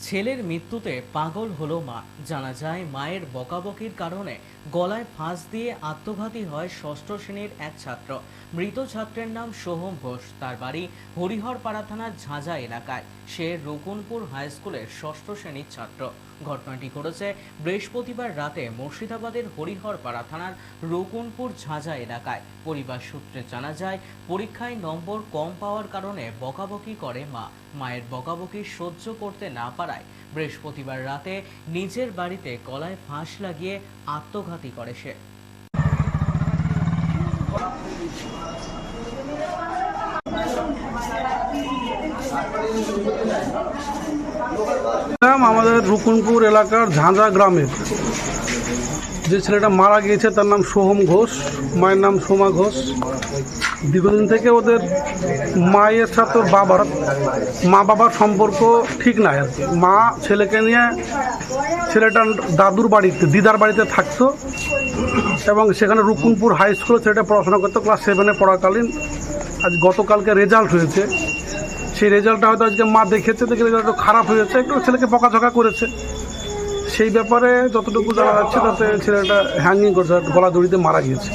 ছেলের মৃত্যুতে পাগল হলো মা। জানা যায়, মায়ের বকাবকির কারণে গলায় ফাঁস দিয়ে আত্মঘাতী হয় ষষ্ঠ শ্রেণির এক ছাত্র। মৃত ছাত্রের নাম সোহম ঘোষ। তার বাড়ি হরিহরপাড়া থানার ঝাঁঝা এলাকায়। সে রকুনপুর হাই স্কুলের ষষ্ঠ শ্রেণির ছাত্র। ঘটনাটি ঘটেছে বৃহস্পতিবার রাতে মুর্শিদাবাদের হরিহরপাড়া থানার রকুনপুর ঝাঁঝা এলাকায়। পরিবার সূত্রে জানা যায়, পরীক্ষায় নম্বর কম পাওয়ার কারণে বকাবকি করে মা। মায়ের বকাবকি সহ্য করতে না পারায় বৃহস্পতিবার রাতে নিজের বাড়িতে গলায় ফাঁস লাগিয়ে আত্মঘাতী করে সে। আমাদের রুকুনপুর এলাকার ঝাঁঝা গ্রামের। যে ছেলেটা মারা গিয়েছে, তার নাম সোহম ঘোষ, মায়ের নাম সোমা ঘোষ। দীর্ঘদিন থেকে ওদের মায়ের সাথে ওর বাবার, মা বাবার সম্পর্ক ঠিক নাই। আর মা ছেলেকে নিয়ে ছেলেটা দাদুর বাড়িতে, দিদার বাড়িতে থাকতো এবং সেখানে রুকুনপুর হাই স্কুলে ছেলেটা পড়াশোনা করতো ক্লাস সেভেনে পড়াকালীন। আজ গতকালকে রেজাল্ট হয়েছে। সেই রেজাল্টটা হয়তো আজকে মা দেখেছে, দেখে রেজাল্ট খারাপ হয়েছে, একটু ছেলেকে বকাঝকা করেছে। সেই ব্যাপারে যতটুকু জানা যাচ্ছে তাতে ছেলেটা হ্যাঙ্গিং করছে গলা দড়িতে মারা গিয়েছে।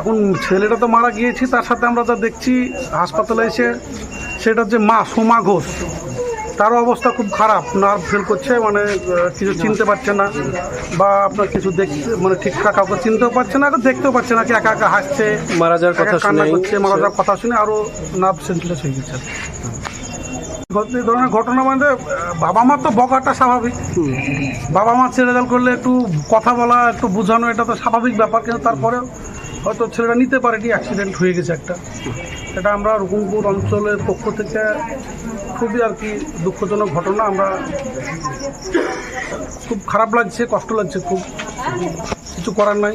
এখন ছেলেটা তো মারা গিয়েছে তার সাথে আমরা যা দেখছি হাসপাতালে এসে সেটা যে মা সোমা ঘোষ। তারও অবস্থা খুব খারাপ নার্ভ ফেল করছে মানে কিছু চিনতে পারছে না বা আপনার কিছু দেখতে মানে ঠিকঠাক কাউকে চিনতেও পারছে না দেখতেও পাচ্ছে না কি একা একা হাসছে মারা যাওয়ার কথা করছে মারা যাওয়ার কথা শুনে আরও নার্ভ সেন্সলেস হয়ে গেছে। এই ধরনের ঘটনা মানে বাবা মার তো বকাটা স্বাভাবিক। বাবা মা ছেড়ে দেল করলে একটু কথা বলা, একটু বোঝানো, এটা তো স্বাভাবিক ব্যাপার, কিন্তু তারপরে হয়তো ছেলেটা নিতে পারে কি অ্যাক্সিডেন্ট হয়ে গেছে একটা। এটা আমরা রুকুমপুর অঞ্চলের পক্ষ থেকে খুবই আর কি দুঃখজনক ঘটনা, আমরা খুব খারাপ লাগছে, কষ্ট লাগছে খুব। কিছু করার নাই।